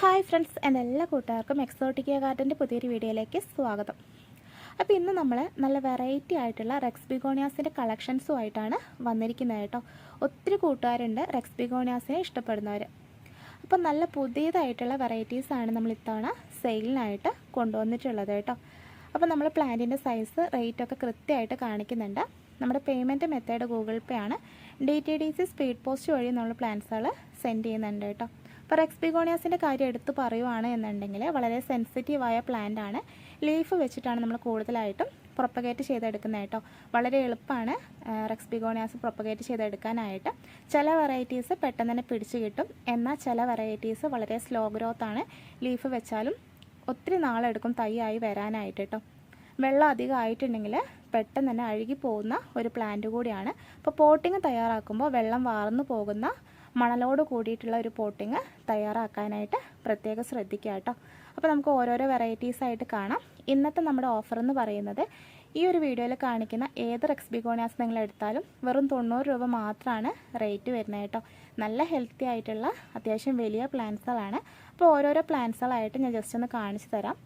Hi friends എന്റെ എല്ലാ കൂട്ടുകാർക്കും എക്സോട്ടിക്ക ഗാർഡന്റെ പുതിയൊരു വീഡിയോയിലേക്ക് സ്വാഗതം. അപ്പോൾ ഇന്ന് നമ്മൾ നല്ല വെറൈറ്റി ആയിട്ടുള്ള റെക്സ് ബിഗോണിയാസിന്റെ കളക്ഷൻസുമായിട്ടാണ് വന്നിരിക്കുന്നത് കേട്ടോ. ഒത്തിരി കൂട്ടുകാരുണ്ട് റെക്സ് ബിഗോണിയാസിനെ ഇഷ്ടപ്പെടുന്നവർ അപ്പോൾ നല്ല പുതിയതായിട്ടുള്ള വെറൈറ്റീസാണ് നമ്മൾ ഇത്തവണ സെയിലിനായിട്ട് കൊണ്ടുവന്നിട്ടുള്ളത് കേട്ടോ. അപ്പോൾ നമ്മൾ പ്ലാന്റിന്റെ സൈസ് റേറ്റൊക്കെ കൃത്യമായിട്ട് കാണിക്കുന്നുണ്ട്. നമ്മുടെ പേയ്മെന്റ് മെത്തേഡ് ഗൂഗിൾ പേ ആണ്. D T D C speed post വഴി നമ്മൾ പ്ലാൻസുകൾ സെൻഡ് ചെയ്യുന്നുണ്ട് കേട്ടോ. അപ്പോൾ റെക്സ് ബിഗോണിയാസിന്റെ കാര്യം എടുത്തു പറയുവാണ് എന്നുണ്ടെങ്കിൽ വളരെ സെൻസിറ്റീവായ പ്ലാന്റ് ആണ്. ലീഫ് വെച്ചിട്ടാണ് നമ്മൾ കൂടുതലായിട്ടും പ്രൊപ്പഗേറ്റ് ചെയ്തെടുക്കുന്നത് കേട്ടോ. വളരെ എളുപ്പമാണ് റെക്സ് ബിഗോണിയാസ് പ്രൊപ്പഗേറ്റ് ചെയ്തെടുക്കാനായിട്ട്. ചില വെറൈറ്റീസ് പെട്ടെന്ന് തന്നെ പിടിച്ചു കിട്ടും. എന്നാൽ ചില വെറൈറ്റീസ് വളരെ സ്ലോ ഗ്രോത്ത് ആണ്. ലീഫ് വെച്ചാലും ഒത്തിരി നാളെടുക്കും തൈയായി വരാനായിട്ട് കേട്ടോ. വെള്ളം അധികം ആയിട്ടുണ്ടെങ്കിൽ പെട്ടെന്ന് തന്നെ അഴുകി പോകുന്ന ഒരു പ്ലാന്റ് കൂടിയാണ്. അപ്പോൾ പോട്ടിങ് തയ്യാറാക്കുമ്പോൾ വെള്ളം വാർന്നു പോകുന്ന മണലോട് കൂടിയിട്ടുള്ള ഒരു പോട്ടിങ് തയ്യാറാക്കാനായിട്ട് പ്രത്യേകം ശ്രദ്ധിക്കുക കേട്ടോ. അപ്പോൾ നമുക്ക് ഓരോരോ വെറൈറ്റീസ് ആയിട്ട് കാണാം. ഇന്നത്തെ നമ്മുടെ ഓഫർ എന്ന് പറയുന്നത് ഈ ഒരു വീഡിയോയിൽ കാണിക്കുന്ന ഏത് റെക്സ് ബിഗോണിയാസ് നിങ്ങൾ എടുത്താലും വെറും തൊണ്ണൂറ് രൂപ മാത്രമാണ് റേറ്റ് വരുന്നത് കേട്ടോ. നല്ല ഹെൽത്തി ആയിട്ടുള്ള അത്യാവശ്യം വലിയ പ്ലാന്റ്സുകളാണ് അപ്പോൾ ഓരോരോ പ്ലാന്റ്സുകളായിട്ട് ഞാൻ ജസ്റ്റ് ഒന്ന് കാണിച്ചു തരാം.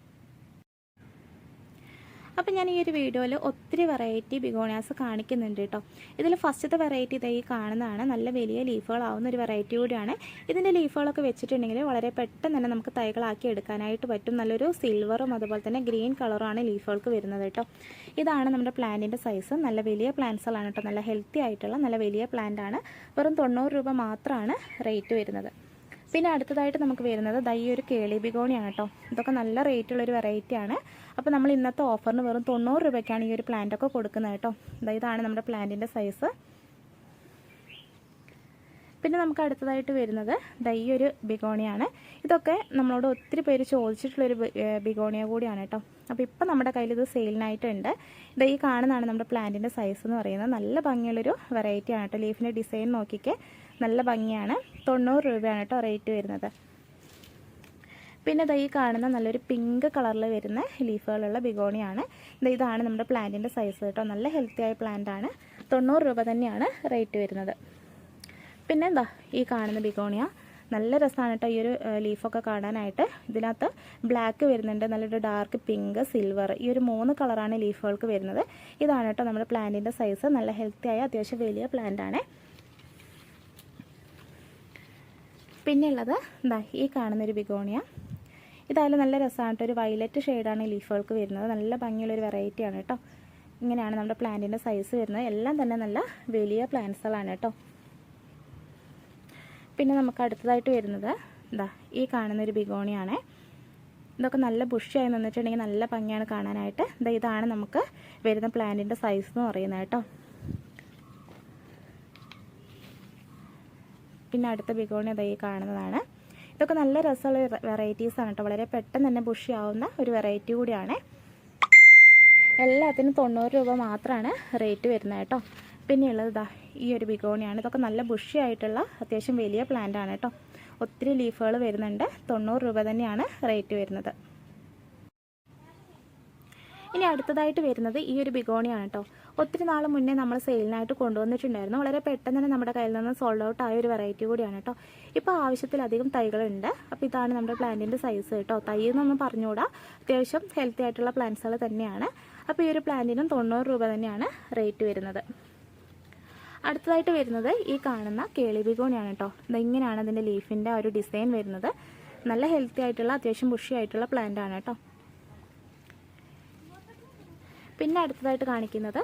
അപ്പോൾ ഞാൻ ഈ ഒരു വീഡിയോയിൽ ഒത്തിരി വെറൈറ്റി ബിഗോണിയാസ് കാണിക്കുന്നുണ്ട് കേട്ടോ ഇതിൽ ഫസ്റ്റത്തെ വെറൈറ്റി ഇതായി കാണുന്നതാണ്. നല്ല വലിയ ലീഫുകളാവുന്ന ഒരു വെറൈറ്റി കൂടിയാണ്. ഇതിന്റെ ലീഫുകളൊക്കെ വെച്ചിട്ടുണ്ടെങ്കിൽ വളരെ പെട്ടെന്ന് തന്നെ നമുക്ക് തൈകളാക്കി എടുക്കാനായിട്ട് പറ്റും. നല്ലൊരു സിൽവറും അതുപോലെ തന്നെ ഗ്രീൻ കളറുമാണ് ലീഫുകൾക്ക് വരുന്നത് കേട്ടോ ഇതാണ് നമ്മുടെ പ്ലാന്റിന്റെ സൈസ് നല്ല വലിയ പ്ലാന്റ്സുകളാണ് കേട്ടോ നല്ല ഹെൽത്തി ആയിട്ടുള്ള നല്ല വലിയ പ്ലാന്റ് ആണ്. വെറും തൊണ്ണൂറ് രൂപ മാത്രമാണ് റേറ്റ് വരുന്നത്. പിന്നെ അടുത്തതായിട്ട് നമുക്ക് വരുന്നത് ദൈ ഒരു കേളി ബിഗോണിയാണ് കേട്ടോ. ഇതൊക്കെ നല്ല റേറ്റുള്ളൊരു വെറൈറ്റിയാണ്. അപ്പോൾ നമ്മൾ ഇന്നത്തെ ഓഫറിന് വെറും തൊണ്ണൂറ് രൂപയ്ക്കാണ് ഈ ഒരു പ്ലാന്റൊക്കെ കൊടുക്കുന്നത് കേട്ടോ. ഇതാണ് നമ്മുടെ പ്ലാന്റിന്റെ സൈസ് പിന്നെ നമുക്ക് അടുത്തതായിട്ട് വരുന്നത് ദൈ ഒരു ബിഗോണിയാണ്. ഇതൊക്കെ നമ്മളോട് ഒത്തിരി പേര് ചോദിച്ചിട്ടുള്ളൊരു ബിഗോണിയ കൂടിയാണ് കേട്ടോ. അപ്പോൾ ഇപ്പം നമ്മുടെ കയ്യിൽ ഇത് സെയിലിനായിട്ടുണ്ട്. ദൈ കാണുന്നതാണ് നമ്മുടെ പ്ലാന്റിന്റെ സൈസ് എന്ന് പറയുന്നത്. നല്ല ഭംഗിയുള്ളൊരു വെറൈറ്റിയാണ് കേട്ടോ. ലീഫിന്റെ ഡിസൈൻ നോക്കിക്കേ നല്ല ഭംഗിയാണ്. തൊണ്ണൂറ് രൂപയാണ് കേട്ടോ റേറ്റ് വരുന്നത്. പിന്നെ ദൈ കാണുന്ന നല്ലൊരു പിങ്ക് കളറിൽ വരുന്ന ലീഫുകളുള്ള ബിഗോണിയാണ്. ഇതാണ് നമ്മുടെ പ്ലാന്റിന്റെ സൈസ് കേട്ടോ. നല്ല ഹെൽത്തി ആയ പ്ലാന്റ് ആണ്. തൊണ്ണൂറ് രൂപ തന്നെയാണ് റേറ്റ് വരുന്നത്. പിന്നെ എന്താ ഈ കാണുന്ന ബിഗോണിയ. നല്ല രസമാണ് കേട്ടോ ഈ ഒരു ലീഫൊക്കെ കാണാനായിട്ട്. ഇതിനകത്ത് ബ്ലാക്ക് വരുന്നുണ്ട്. നല്ലൊരു ഡാർക്ക് പിങ്ക് സിൽവർ ഈ ഒരു മൂന്ന് കളറാണ് ലീഫുകൾക്ക് വരുന്നത്. ഇതാണ് കേട്ടോ നമ്മുടെ പ്ലാന്റിന്റെ സൈസ്. നല്ല ഹെൽത്തി ആയ അത്യാവശ്യം വലിയ പ്ലാന്റ് ആണ് പിന്നെ ഉള്ളത് എന്താ ഈ കാണുന്നൊരു ബിഗോണിയ. ഇതായാലും നല്ല രസമാണ് ഒരു വയലറ്റ് ഷെയ്ഡാണ് ലീഫുകൾക്ക് വരുന്നത്. നല്ല ഭംഗിയുള്ളൊരു വെറൈറ്റിയാണ് കേട്ടോ. ഇങ്ങനെയാണ് നമ്മുടെ പ്ലാന്റിന്റെ സൈസ് വരുന്നത്. എല്ലാം തന്നെ നല്ല വലിയ പ്ലാന്റ്സുകളാണ് കേട്ടോ. പിന്നെ നമുക്ക് അടുത്തതായിട്ട് വരുന്നത് എന്താ ഈ കാണുന്നൊരു ബിഗോണിയാണ്. ഇതൊക്കെ നല്ല ബുഷിയായി നിന്നിട്ടുണ്ടെങ്കിൽ നല്ല ഭംഗിയാണ് കാണാനായിട്ട്. ഇതാ ഇതാണ് നമുക്ക് വരുന്ന പ്ലാന്റിന്റെ സൈസ് എന്ന് പറയുന്നത് കേട്ടോ. പിന്നെ അടുത്ത ബിഗോണി അതായി കാണുന്നതാണ്. ഇതൊക്കെ നല്ല രസമുള്ള വെറൈറ്റീസാണ് കേട്ടോ. വളരെ പെട്ടെന്ന് തന്നെ ബുഷി ആവുന്ന ഒരു വെറൈറ്റി കൂടിയാണ്. എല്ലാത്തിനും തൊണ്ണൂറ് രൂപ മാത്രമാണ് റേറ്റ് വരുന്നത് കേട്ടോ. പിന്നെയുള്ളത് ഇതാ ഈ ഒരു ബിഗോണിയാണ്. ഇതൊക്കെ നല്ല ബുഷി ആയിട്ടുള്ള അത്യാവശ്യം വലിയ പ്ലാന്റ് ആണ് കേട്ടോ. ഒത്തിരി ലീഫുകൾ വരുന്നുണ്ട്. തൊണ്ണൂറ് രൂപ തന്നെയാണ് റേറ്റ് വരുന്നത്. ഇനി അടുത്തതായിട്ട് വരുന്നത് ഈ ഒരു ബിഗോണിയാണ് കേട്ടോ. ഒത്തിരി നാൾ മുന്നേ നമ്മൾ സെയിലിനായിട്ട് കൊണ്ടുവന്നിട്ടുണ്ടായിരുന്നു. വളരെ പെട്ടെന്ന് തന്നെ നമ്മുടെ കയ്യിൽ നിന്ന് സോൾഡ് ഔട്ട് ആയ ഒരു വെറൈറ്റി കൂടിയാണ് കേട്ടോ ഇപ്പോൾ ആവശ്യത്തിലധികം തൈകളുണ്ട്. അപ്പോൾ ഇതാണ് നമ്മുടെ പ്ലാന്റിന്റെ സൈസ് കേട്ടോ തൈ എന്നൊന്നും പറഞ്ഞുകൂടാ. അത്യാവശ്യം ഹെൽത്തി ആയിട്ടുള്ള പ്ലാന്റ്സുകൾ തന്നെയാണ്. അപ്പോൾ ഈ ഒരു പ്ലാന്റിനും തൊണ്ണൂറ് രൂപ തന്നെയാണ് റേറ്റ് വരുന്നത്. അടുത്തതായിട്ട് വരുന്നത് ഈ കാണുന്ന കേളി ബിഗോണിയാണ് കേട്ടോ ഇങ്ങനെയാണ് അതിന്റെ ലീഫിന്റെ ആ ഒരു ഡിസൈൻ വരുന്നത്. നല്ല ഹെൽത്തി ആയിട്ടുള്ള അത്യാവശ്യം ബുഷി ആയിട്ടുള്ള പ്ലാന്റ് ആണ് കേട്ടോ പിന്നെ അടുത്തതായിട്ട് കാണിക്കുന്നത്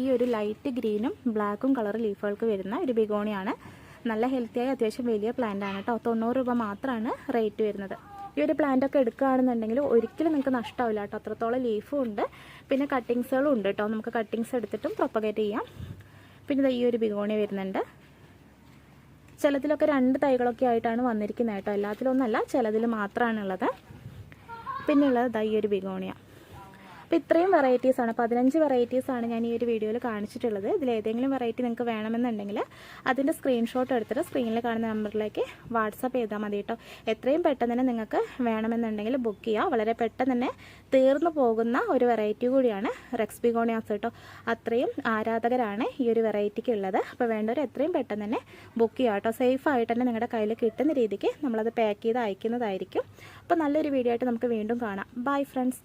ഈ ഒരു ലൈറ്റ് ഗ്രീനും ബ്ലാക്കും കളർ ലീഫുകൾക്ക് വരുന്ന ഒരു ബിഗോണിയാണ്. നല്ല ഹെൽത്തിയായി അത്യാവശ്യം വലിയ പ്ലാന്റ് ആണ് കേട്ടോ തൊണ്ണൂറ് രൂപ മാത്രമാണ് റേറ്റ് വരുന്നത്. ഈ ഒരു പ്ലാന്റ് ഒക്കെ എടുക്കുകയാണെന്നുണ്ടെങ്കിൽ ഒരിക്കലും നിങ്ങൾക്ക് നഷ്ടമാവില്ല കേട്ടോ അത്രത്തോളം ലീഫും ഉണ്ട്. പിന്നെ കട്ടിങ്സുകളും ഉണ്ട് കേട്ടോ നമുക്ക് കട്ടിങ്സ് എടുത്തിട്ടും പ്രൊപ്പഗേറ്റ് ചെയ്യാം. പിന്നെ ഈ ഒരു ബിഗോണി വരുന്നുണ്ട്. ചിലതിലൊക്കെ രണ്ട് തൈകളൊക്കെ ആയിട്ടാണ് വന്നിരിക്കുന്നത് കേട്ടോ എല്ലാത്തിലൊന്നല്ല ചിലതിൽ മാത്രമാണുള്ളത് പിന്നെയുള്ളത് ഈ ഒരു ബിഗോണിയ. അപ്പോൾ ഇത്രയും വെറൈറ്റീസാണ് പതിനഞ്ച് വെറൈറ്റീസാണ് ഞാൻ ഈ ഒരു വീഡിയോയിൽ കാണിച്ചിട്ടുള്ളത്. ഇതിൽ ഏതെങ്കിലും വെറൈറ്റി നിങ്ങൾക്ക് വേണമെന്നുണ്ടെങ്കിൽ അതിന്റെ സ്ക്രീൻഷോട്ട് എടുത്തിട്ട് സ്ക്രീനിൽ കാണുന്ന നമ്പറിലേക്ക് വാട്സപ്പ് ചെയ്താൽ മതി കേട്ടോ എത്രയും പെട്ടെന്ന് തന്നെ നിങ്ങൾക്ക് വേണമെന്നുണ്ടെങ്കിൽ ബുക്ക് ചെയ്യുക വളരെ പെട്ടെന്ന് തന്നെ തീർന്നു പോകുന്ന ഒരു വെറൈറ്റി കൂടിയാണ് റെക്സ്ബിഗോണിയാസ് കേട്ടോ അത്രയും ആരാധകരാണ് ഈ ഒരു വെറൈറ്റിക്ക് ഉള്ളത്. അപ്പോൾ വേണ്ടവർ എത്രയും പെട്ടെന്ന് തന്നെ ബുക്ക് ചെയ്യുക കേട്ടോ സേഫ് ആയിട്ട് തന്നെ നിങ്ങളുടെ കയ്യിൽ കിട്ടുന്ന രീതിക്ക് നമ്മളത് പാക്ക് ചെയ്ത് അയക്കുന്നതായിരിക്കും. അപ്പോൾ നല്ലൊരു വീഡിയോ ആയിട്ട് നമുക്ക് വീണ്ടും കാണാം. Bye friends